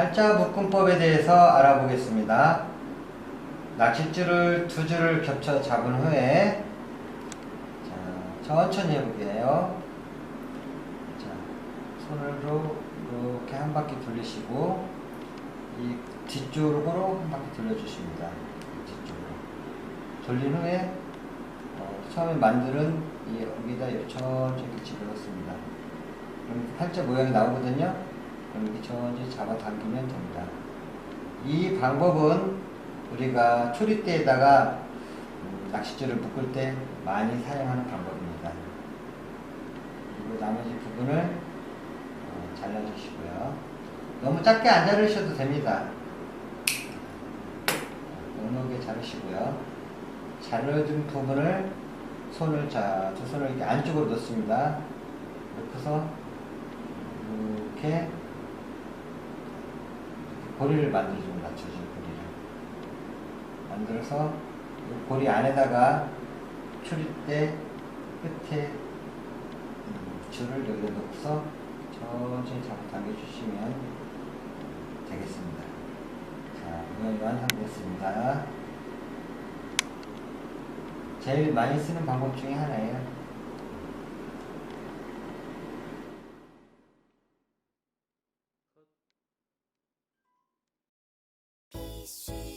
팔자 묶음법에 대해서 알아보겠습니다. 낚싯줄을 두 줄을 겹쳐 잡은 후에 자, 천천히 해볼게요. 자, 손으로 이렇게 한 바퀴 돌리시고 이 뒤쪽으로 한 바퀴 돌려주십니다. 뒤쪽으로 돌린 후에 어, 처음에 만드는 이 여기다 천천히 집어넣습니다. 팔자 모양이 나오거든요. 이렇게 천천히 잡아당기면 됩니다. 이 방법은 우리가 초리대에다가 음, 낚싯줄을 묶을 때 많이 사용하는 방법입니다. 그리고 나머지 부분을 어, 잘라주시고요. 너무 작게 안 자르셔도 됩니다. 넉넉하게 자르시고요. 자르준 부분을 손을 자, 두 손을 이렇게 안쪽으로 넣습니다. 넣고서 이렇게 고리를 만들어줍니다. 저질 고리를. 만들어서 이 고리 안에다가 추리대 끝에 음, 줄을 여기다 넣고서 천천히 잡아 당겨주시면 되겠습니다. 자, 이건 완성됐습니다. 제일 많이 쓰는 방법 중에 하나예요. she